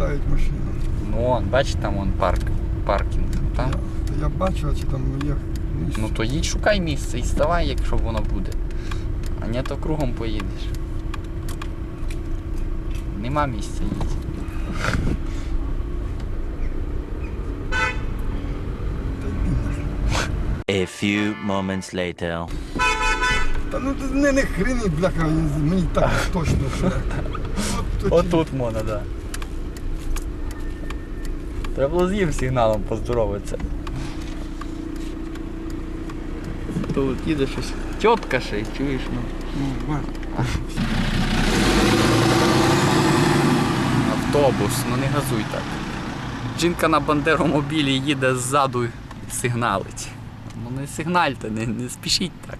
чекають машину. Ну, он, бачиш, там он парк, паркінг. Там. Я, я бачу, а чи там є місце. Ну то їдь шукай місце і ставай, якщо воно буде. А не то кругом поїдеш. Нема місця їдь. A few moments later. Та ну не, не хрені, бляха, мені так точно. От тоді. Отут можна, да. Треба було з їм сигналом поздоровитися. Тут їде щось. Тітка ще, й, чуєш, ну. Ну. Автобус, ну не газуй так. Жінка на бандеромобілі їде ззаду і сигналить. Ну не сигнальте, не, не спішіть так.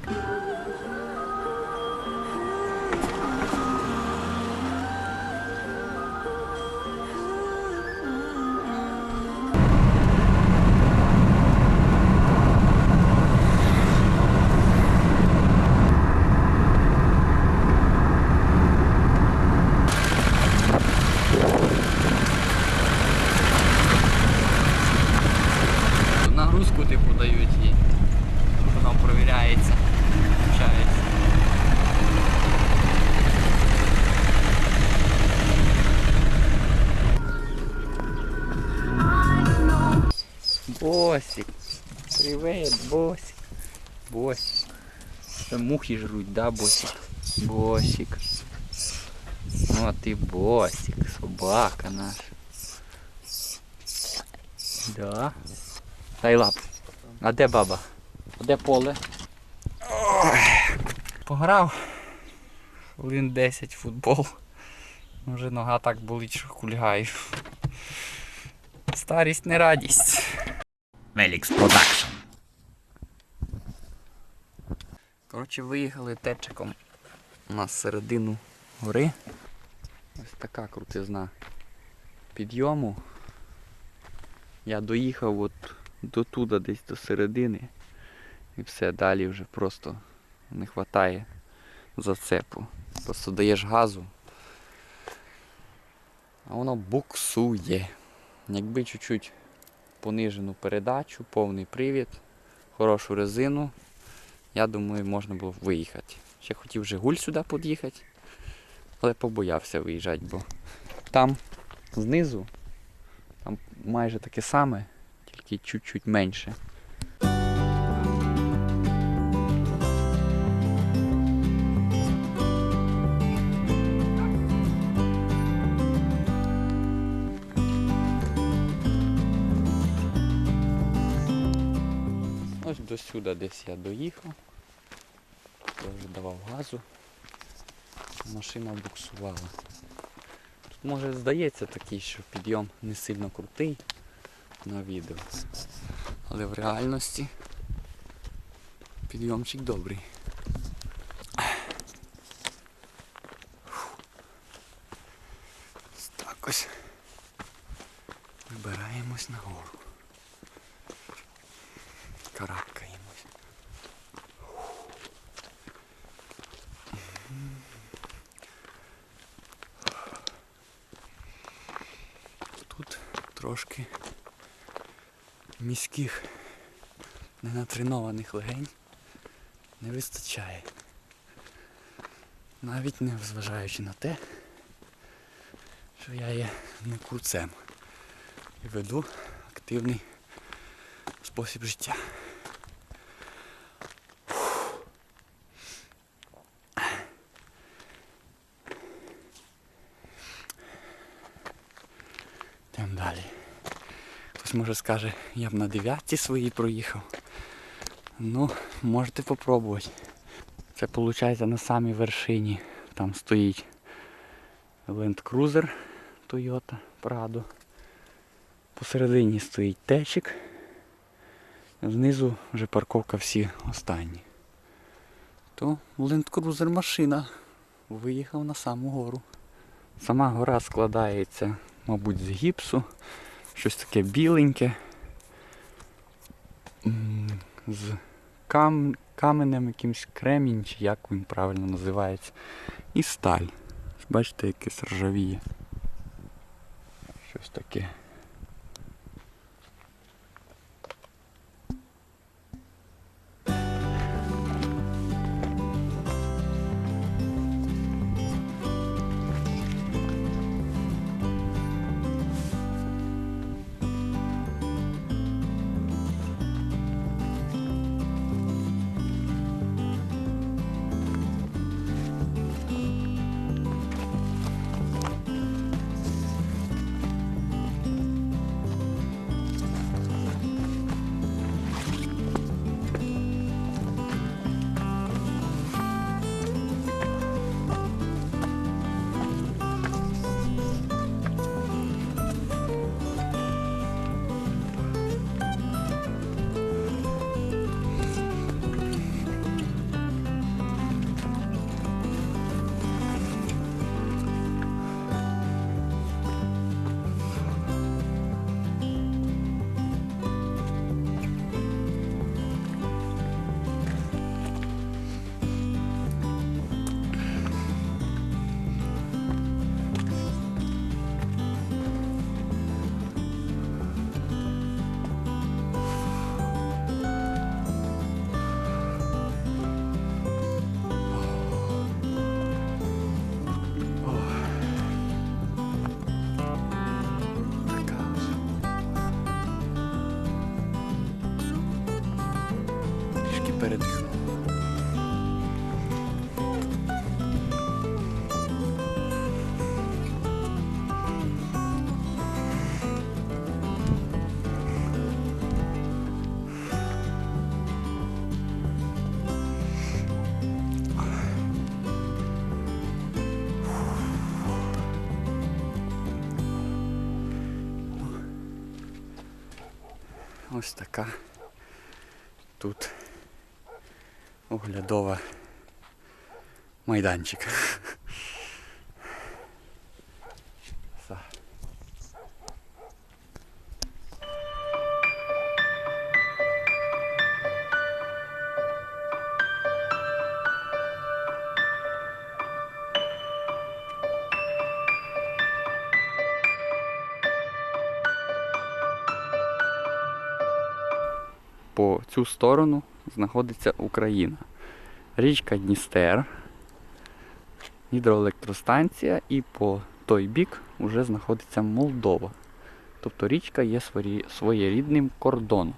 Привет, Босик. Босик. Це мухи жруть, да, Босик? Босик. Ну а ти Босик, собака наша. Да. Дай лап. А де баба? А де поле? Ой. Пограв. Хвилин 10 футбол. Може нога так болить, що кульгаю. Старість не радість. Velix Production. Коротше, виїхали течиком на середину гори. Ось така крутизна підйому. Я доїхав от до туди, десь до середини. І все, далі вже просто не вистачає зацепу. Просто даєш газу. А воно буксує. Якби чуть-чуть понижену передачу, повний привід, хорошу резину, я думаю, можна було виїхати. Ще хотів Жигуль сюди під'їхати, але побоявся виїжджати, бо там знизу, там майже таке саме, тільки чуть-чуть менше. До сюди десь я доїхав. Я вже давав газу. Машина буксувала. Тут може здається такий, що підйом не сильно крутий на відео. Але в реальності підйомчик добрий. Так ось. Вибираємось нагору. Карабкаємось. Тут трошки міських ненатренованих легень не вистачає. Навіть не зважаючи на те, що я є не і веду активний спосіб життя. Йдемо далі. Хтось може скаже, я б на дев'ятці своїй проїхав. Ну, можете попробувати. Це виходить на самій вершині. Там стоїть Land Cruiser Toyota Prado. Посередині стоїть течик. Знизу вже парковка всі останні. То Land Cruiser машина виїхав на саму гору. Сама гора складається, мабуть, з гіпсу. Щось таке біленьке. З кам... каменем якимсь кремінь, чи як він правильно називається. І сталь. Бачите, якесь ржавіє. Щось таке. Трішки передихнув. Ось така тут оглядова майданчик. Цю сторону знаходиться Україна. Річка Дністер, гідроелектростанція і по той бік вже знаходиться Молдова. Тобто річка є своєрідним кордоном.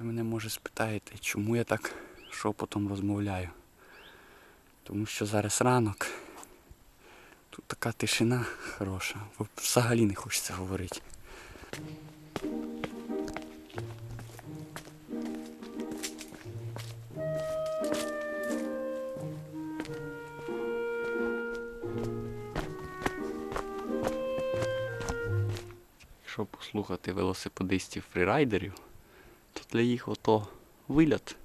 Ви мене може спитаєте, чому я так шепотом розмовляю. Тому що зараз ранок. Тут така тишина хороша. Взагалі не хочеться говорити. Якщо послухати велосипедистів фрірайдерів, для їх ото вильот,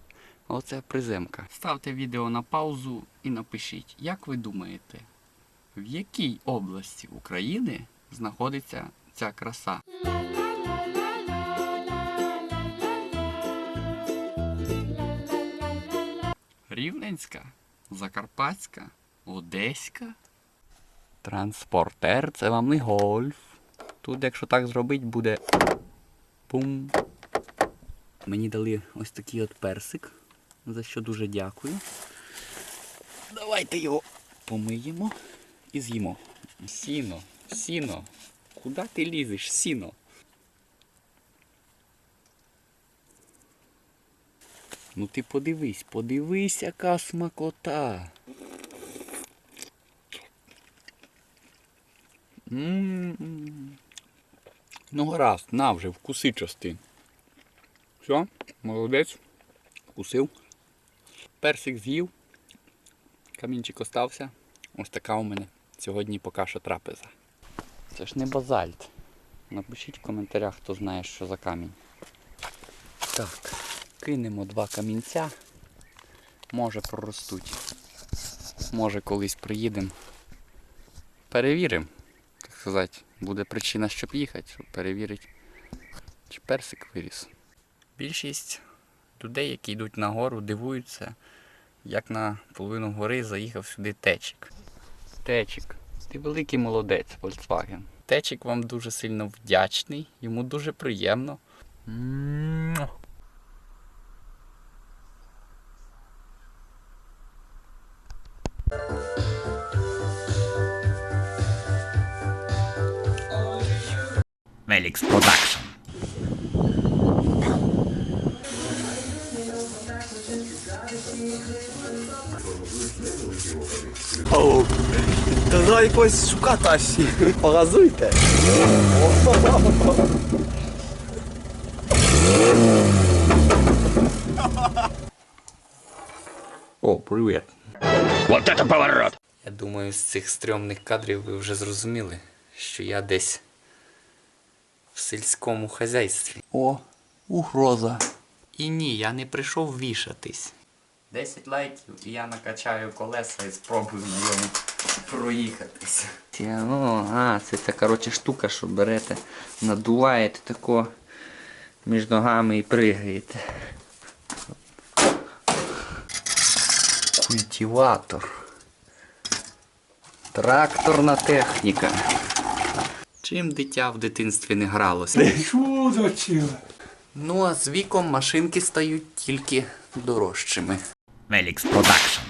а оце приземка. Ставте відео на паузу і напишіть, як ви думаєте, в якій області України знаходиться ця краса? Рівненська, Закарпатська, Одеська. Транспортер це вам не гольф. Тут, якщо так зробити, буде пум. Мені дали ось такий от персик, за що дуже дякую. Давайте його помиємо і з'їмо. Сіно, сіно. Куди ти лізеш? Сіно. Ну ти подивись, подивись, яка смакота. М-м-м. Ну гаразд, на вже, вкуси частин. Все, молодець, вкусив. Персик з'їв, камінчик остався. Ось така у мене сьогодні поки що трапеза. Це ж не базальт. Напишіть в коментарях, хто знає, що за камінь. Так, кинемо два камінця. Може проростуть. Може колись приїдемо. Перевіримо. Так сказати, буде причина, щоб їхати, щоб перевірити, чи персик виріс. Більшість людей, які йдуть на гору, дивуються, як на половину гори заїхав сюди течик. Течик, ти великий молодець, Volkswagen. Течик вам дуже сильно вдячний, йому дуже приємно. Муа. Velix Production. Треба якось шукати асі. Погазуйте. О, привіт. Вот это поворот! Я думаю, з цих стрьомних кадрів ви вже зрозуміли, що я десь в сільському хазяйстві. О, угроза. І ні, я не прийшов вішатись. 10 лайків і я накачаю колеса і спробую на ньому проїхатись. Ну, а, це ця коротше штука, що берете, надуваєте тако між ногами і пригаєте. Культиватор. Тракторна техніка. Чим дитя в дитинстві не гралося? Чудо чиле. Ну а з віком машинки стають тільки дорожчими. Velix Production.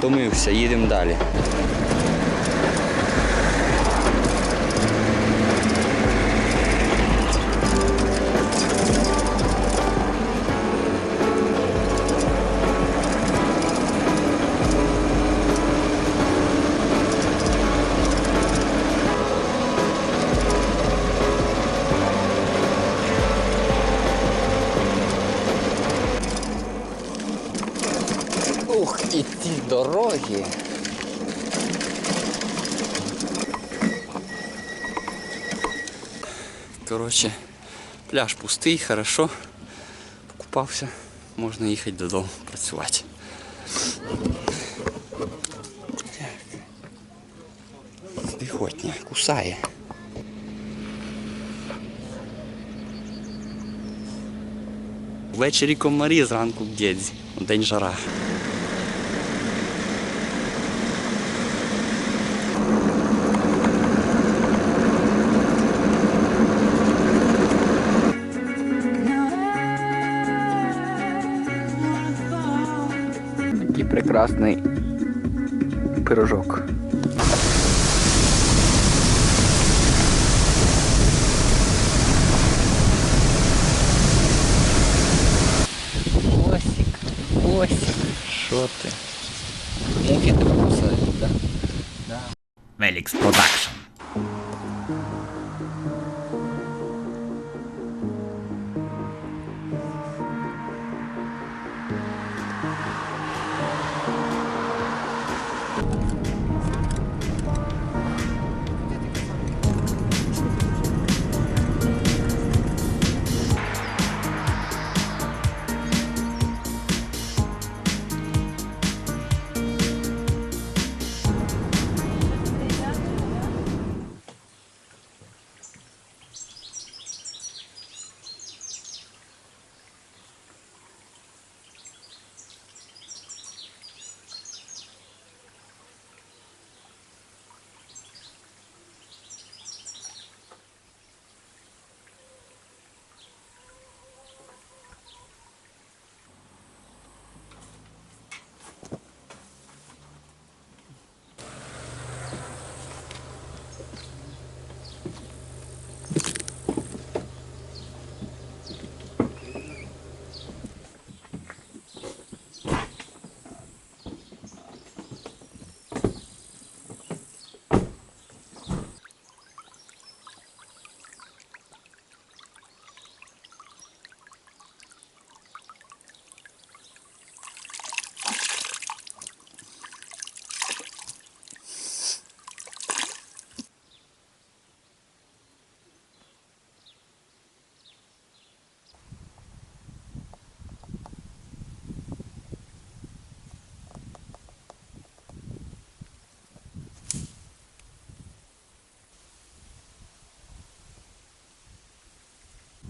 Помився, їдемо далі. Ух, і ті дороги. Коротше, пляж пустий, хорошо. Покупався, можна їхати додому працювати. Здихотня, кусає. Ввечері комарі, зранку бдєдзі. День жара. Прекрасний пирожок.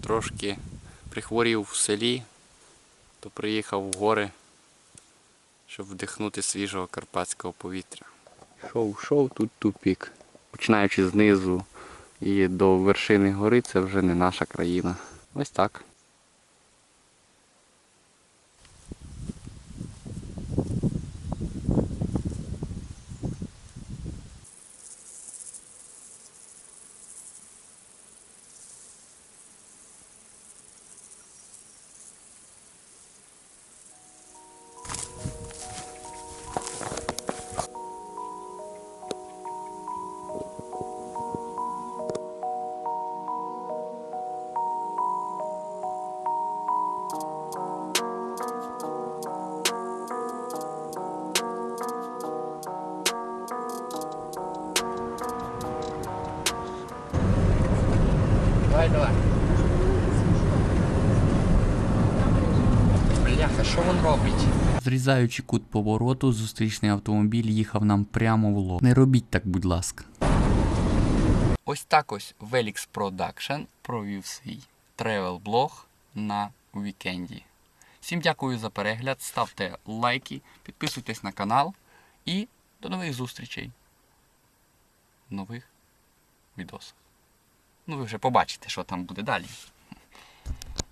Трошки прихворів в селі, то приїхав в гори, щоб вдихнути свіжого карпатського повітря. Шов, шов, тут тупік. Починаючи знизу і до вершини гори, це вже не наша країна. Ось так. Давай, давай. Бляха, що він робить? Зрізаючи кут повороту, зустрічний автомобіль їхав нам прямо в лоб. Не робіть так, будь ласка. Ось так ось Velix Production провів свій тревел-блог на вікенді. Всім дякую за перегляд, ставте лайки, підписуйтесь на канал і до нових зустрічей нових відосах. Ну ви вже побачите, що там буде далі.